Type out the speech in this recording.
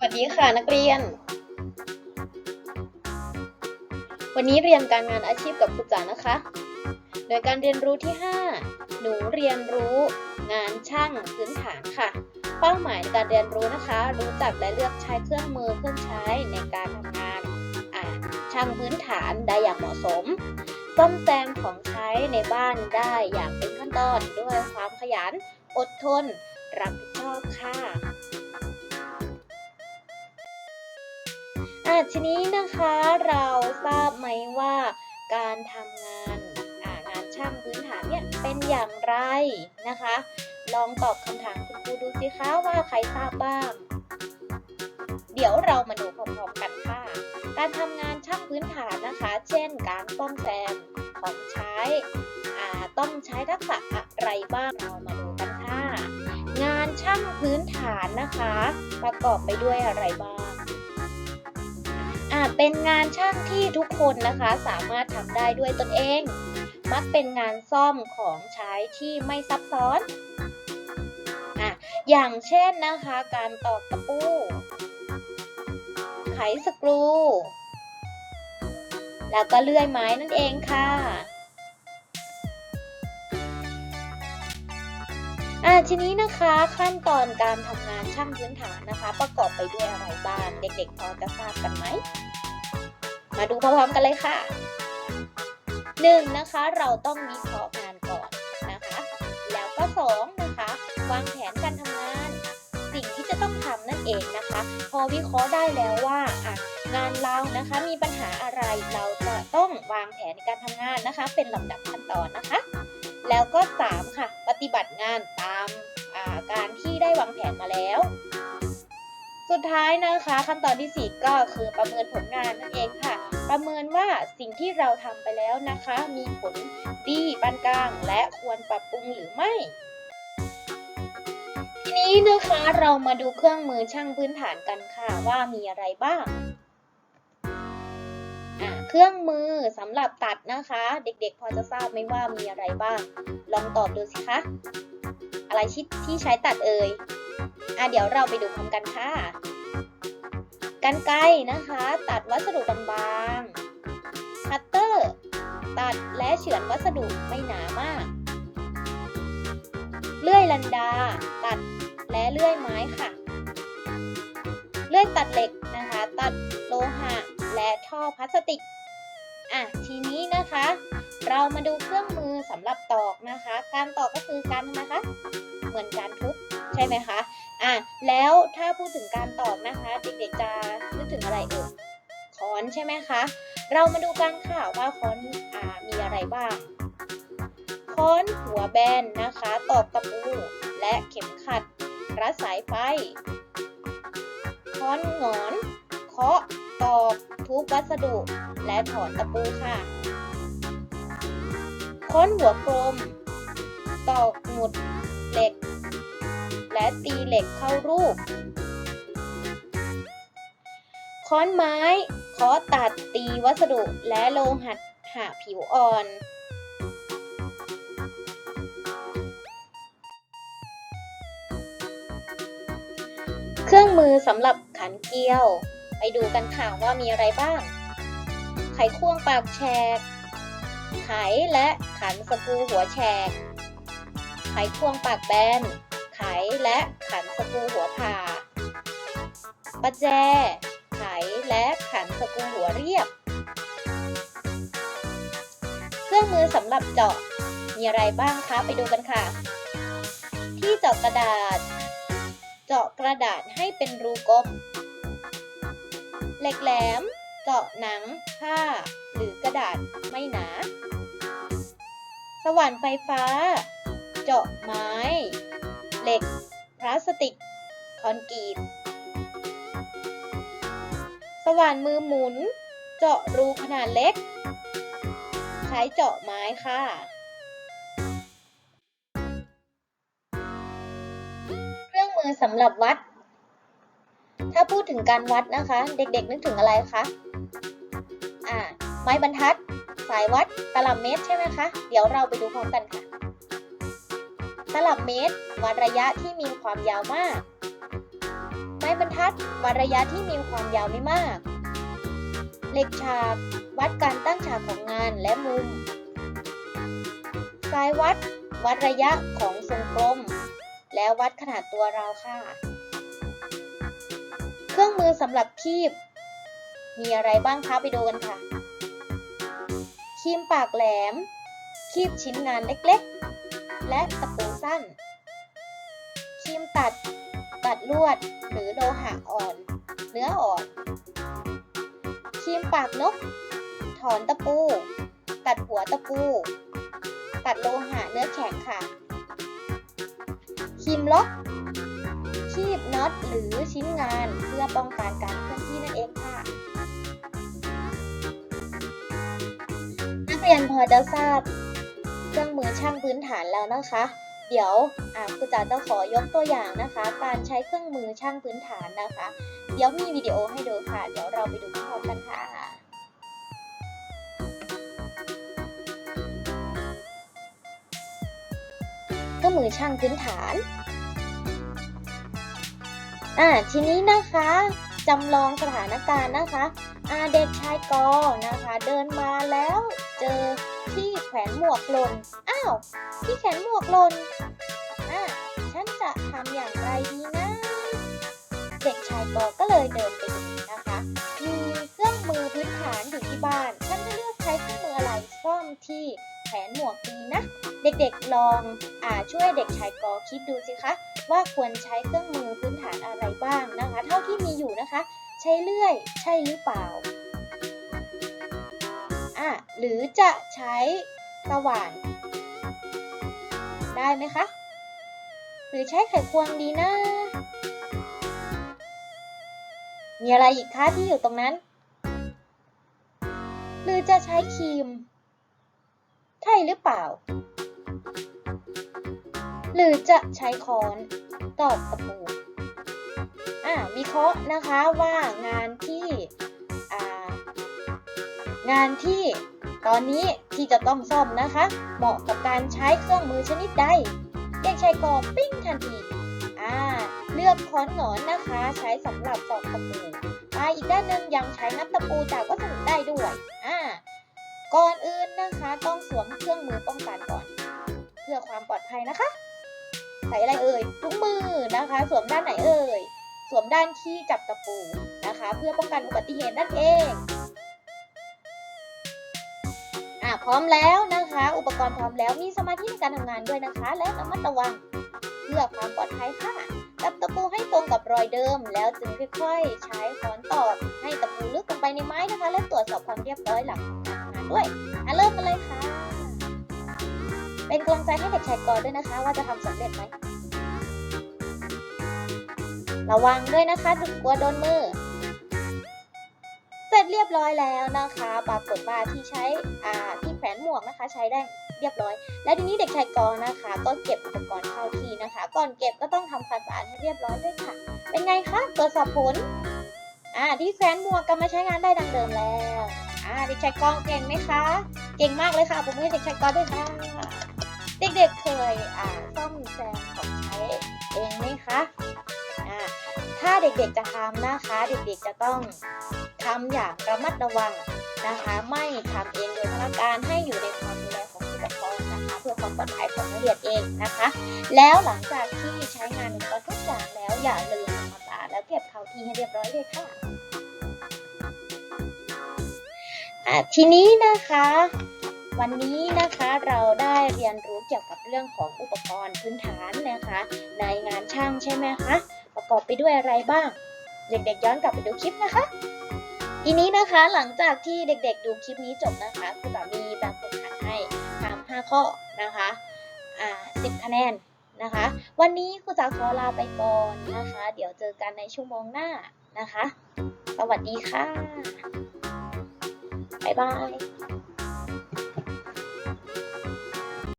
สวัสดีค่ะนักเรียน วันนี้เรียนการงานอาชีพกับครูจ๋านะคะ โดยการเรียนรู้ที่ 5 หนูเรียนรู้งานช่างพื้นฐานค่ะ เป้าหมายในการเรียนรู้นะคะ รู้จักและเลือกใช้เครื่องมือเครื่องใช้ในการทำงานช่างพื้นฐานได้อย่างเหมาะสมซ่อมแซมของใช้ในบ้านได้อย่างเป็นขั้นตอนด้วยความขยัน อดทน รับผิดชอบค่ะ อะทีนี้นะคะเราทราบไหมว่า การทำงานงานช่างพื้นฐานเนี่ยเป็นอย่างไรนะคะ ลองตอบคำถามคุณครูดูสิคะว่าใครทราบบ้าง เดี๋ยวเรามาดูพร้อมๆกันค่ะ การทำงานช่างพื้นฐานนะคะ เช่น การซ่อมแซมของใช้ต้องใช้ทักษะอะไรบ้างเรามาดูกันค่ะ งานช่างพื้นฐานนะคะ ประกอบไปด้วยอะไรบ้าง อาจเป็นงานช่างที่ทุกคนนะคะสามารถทำได้ด้วยตนเอง มักเป็นงานซ่อมของใช้ที่ไม่ซับซ้อนอะอย่างเช่นนะคะ การตอกตะปู ไขสกรู แล้วก็เลื่อยไม้นั่นเองค่ะอ่าทีนี้นะคะขั้นตอนการทำงานช่างพื้นฐานนะคะ ประกอบไปด้วยอะไรบ้าง เด็กๆพอจะทราบกันไหม มาดูพร้อมๆกันเลยค่ะหนึ่งนะคะเราต้องวิเคราะห์งานก่อนนะคะ แล้วก็สองนะคะวางแผนการทำงาน สิ่งที่จะต้องทำนั่นเองนะคะ พอวิเคราะห์ได้แล้วว่าอะงานเรานะคะมีปัญหาอะไรเราจะต้องวางแผนในการทำงานนะคะ เป็นลำดับขั้นตอนนะคะ แล้วก็ 3 ค่ะ ปฏิบัติงานตามการที่ได้วางแผนมาแล้ว สุดท้ายนะคะขั้นตอนที่ 4 ก็คือประเมินผลงานนั่นเองค่ะ ประเมินว่าสิ่งที่เราทำไปแล้วนะคะ มีผลดีปานกลาง และควรปรับปรุงหรือไม่ ทีนี้นะคะเรามาดูเครื่องมือช่างพื้นฐานกันค่ะว่ามีอะไรบ้างเครื่องมือสำหรับตัดนะคะ เด็กๆ พอจะทราบไหมว่ามีอะไรบ้าง ลองตอบดูสิคะ อะไรที่ใช้ตัดเอ่ย อะเดี๋ยวเราไปดูพร้อมกันค่ะกันไกรนะคะ ตัดวัสดุบางๆคัตเตอร์ตัดและเฉือนวัสดุไม่หนามาก เลื่อยลันดา ตัดและเลื่อยไม้ค่ะ เลื่อยตัดเหล็กนะคะ ตัดโลหะและท่อพลาสติกอะทีนี้นะคะ เรามาดูเครื่องมือสำหรับตอกนะคะ การตอกก็คือการนะคะ เหมือนการทุบ ใช่ไหมคะอะแล้วถ้าพูดถึงการตอกนะคะเด็กๆจะนึกถึงอะไรเอ่ยค้อนใช่ไหมคะ เรามาดูกันค่ะว่าค้อนอ่ามีอะไรบ้างค้อนหัวแบนนะคะตอกตะปูและเข็มขัดรัดสายไฟค้อนหงอน เคาะตอกทุบวัสดุ และถอนตะปูค่ะค้อนหัวกลม ตอกหมุดเหล็ก และตีเหล็กเข้ารูป ค้อนไม้เคาะตัดตีวัสดุและโลหัดหะผิวอ่อนเครื่องมือสำหรับขันเกลียว ไปดูกันค่ะว่ามีอะไรบ้าง ไขควงปากแฉก ไขและขันสกรูหัวแฉก ไขควงปากแบน ไขและขันสกูหัวผ่าประแจ ไขและขันสกูหัวเรียบ เครื่องมือสำหรับเจาะมีอะไรบ้างคะไปดูกันค่ะ ที่เจาะกระดาษ เจาะกระดาษให้เป็นรูกลมเหล็กแหลม เจาะหนัง ผ้า หรือกระดาษไม่หนา สว่านไฟฟ้า เจาะไม้ เหล็ก พลาสติก คอนกรีต สว่านมือหมุน เจาะรูขนาดเล็ก ใช้เจาะไม้ค่ะเครื่องมือสำหรับวัด ถ้าพูดถึงการวัดนะคะ เด็กๆนึกถึงอะไรคะ อ่า ไม้บรรทัด สายวัด ตลับเมตรใช่ไหมคะ เดี๋ยวเราไปดูพร้อมกันค่ะ ตลับเมตร วัดระยะที่มีความยาวมาก ไม้บรรทัด วัดระยะที่มีความยาวไม่มาก เหล็กฉาก วัดการตั้งฉากของงานและมุม สายวัด วัดระยะของทรงกลม และวัดขนาดตัวเราค่ะ เครื่องมือสำหรับคีบ มีอะไรบ้างคะไปดูกันค่ะครีมปากแหลม คีบชิ้นงานเล็กๆ และตะปูสั้น ครีมตัด ตัดลวด หรือโลหะอ่อน เนื้ออ่อน ครีมปากนก ถอนตะปู ตัดหัวตะปู ตัดโลหะเนื้อแข็งค่ะ ครีมล็อกคีบน็อตหรือชิ้นงานเพื่อป้องกันการเคลื่อนที่นั่นเองค่ะ นักเรียนพอจะทราบ รื่องมือช่างพื้นฐานแล้วนะคะ เดี๋ยวอ่าครูจ๋าจะขอยกตัวอย่างนะคะ การใช้เครื่องมือช่างพื้นฐานนะคะ เดี๋ยวมีวิดีโอให้ดูค่ะ เดี๋ยวเราไปดูพร้อมกันค่ะเครื่องมือช่างพื้นฐานอ่าทีนี้นะคะจำลองสถานการณ์นะคะอาเด็กชายกอนะคะ เดินมาแล้ว เจอที่แขวนหมวกหล่น อ้าว ที่แขวนหมวกหล่น อ่าฉันจะทำอย่างไรดีนะ เด็กชายกอก็เลยเดินไปดูนะคะ มีเครื่องมือพื้นฐานอยู่ที่บ้าน ฉันจะเลือกใช้เครื่องมืออะไรซ่อมที่แขวนหมวกดีนะ เด็กๆลองอ่าช่วยเด็กชายกอคิดดูสิคะ ว่าควรใช้เครื่องมือพื้นฐานอะไรบ้างนะคะ เท่าที่มีอยู่นะคะ ใช้เลื่อยใช่หรือเปล่า อะหรือจะใช้สว่าน ได้ไหมคะ หรือใช้ไขควงดีนะ มีอะไรอีกคะที่อยู่ตรงนั้น หรือจะใช้ครีม ใช่หรือเปล่า หรือจะใช้ค้อนตอกตะปูอ่าวิเคราะห์นะคะว่างานที่ งานที่ตอนนี้ที่จะต้องซ่อมนะคะ เหมาะกับการใช้เครื่องมือชนิดใดเด็กชายกอปิ้งทันทีอ่าเลือกค้อนหงอนนะคะ ใช้สำหรับตอกตะปูอ่าอีกด้านหนึ่งยังใช้งัดตะปูจากวัสดุได้ด้วยอ่าก่อนอื่นนะคะต้องสวมเครื่องมือป้องกันก่อน เพื่อความปลอดภัยนะคะใส่อะไรเอ่ยถุงมือนะคะ สวมด้านไหนเอ่ยสวมด้านที่จับตะปูนะคะ เพื่อป้องกันอุบัติเหตุนั่นเอง อะพร้อมแล้วนะคะ อุปกรณ์พร้อมแล้วมีสมาธิในการทำงานด้วยนะคะ และระมัดระวังเพื่อความปลอดภัยค่ะจับตะปูให้ตรงกับรอยเดิม แล้วจึงค่อยๆ ใช้ค้อนตอกให้ตะปูลึกลงไปในไม้นะคะ และตรวจสอบความเรียบร้อยหลังการทำงานด้วยอะเริ่มกันเลยค่ะ เป็นกำลังใจให้เด็กชายกรด้วยนะคะ ว่าจะทำสำเร็จไหมระวังด้วยนะคะจุดกลัวโดนมือ เรียบร้อยแล้วนะคะ ปรากฏว่าที่ใช้อ่าที่แขวนหมวกนะคะ ใช้ได้เรียบร้อย และทีนี้เด็กชายกรนะคะ ก็เก็บอุปกรณ์เข้าที่นะคะ ก่อนเก็บก็ต้องทำความสะอาดให้เรียบร้อยด้วยค่ะ เป็นไงคะตรวจสอบผลอ่าที่แขวนหมวกกลับมาใช้งานได้ดังเดิมแล้วอ่าเด็กชายกรเก่งไหมคะ เก่งมากเลยค่ะผมให้เด็กชายกรด้วยค่ะเด็กๆเคยอ่าซ่อมแซมของใช้เองไหมคะอ่าถ้าเด็กๆจะทำนะคะ เด็กๆจะต้อง ทำอย่างระมัดระวังนะคะ ไม่ทำเองโดยพนักงานให้อยู่ในความดูแลของผู้ปกครองนะคะ เพื่อความปลอดภัยของนักเรียนเองนะคะ แล้วหลังจากที่ใช้งานอุปกรณ์ทุกอย่างแล้วอย่าลืมทำความสะอาดแล้วเก็บเขาทีให้เรียบร้อยด้วยค่ะทีนี้นะคะวันนี้นะคะเราได้เรียนรู้เกี่ยวกับเรื่องของอุปกรณ์พื้นฐานนะคะ ในงานช่างใช่ไหมคะ ประกอบไปด้วยอะไรบ้าง เด็กๆย้อนกลับไปดูคลิปนะคะ ทีนี้นะคะหลังจากที่เด็กๆดูคลิปนี้จบนะคะครูสามีแบบฝึกหัดให้ตาม5ข้อนะคะอ่า10 คะแนนนะคะ วันนี้ครูจะขอลาไปก่อนนะคะ เดี๋ยวเจอกันในชั่วโมงหน้านะคะ สวัสดีค่ะ บ๊ายบาย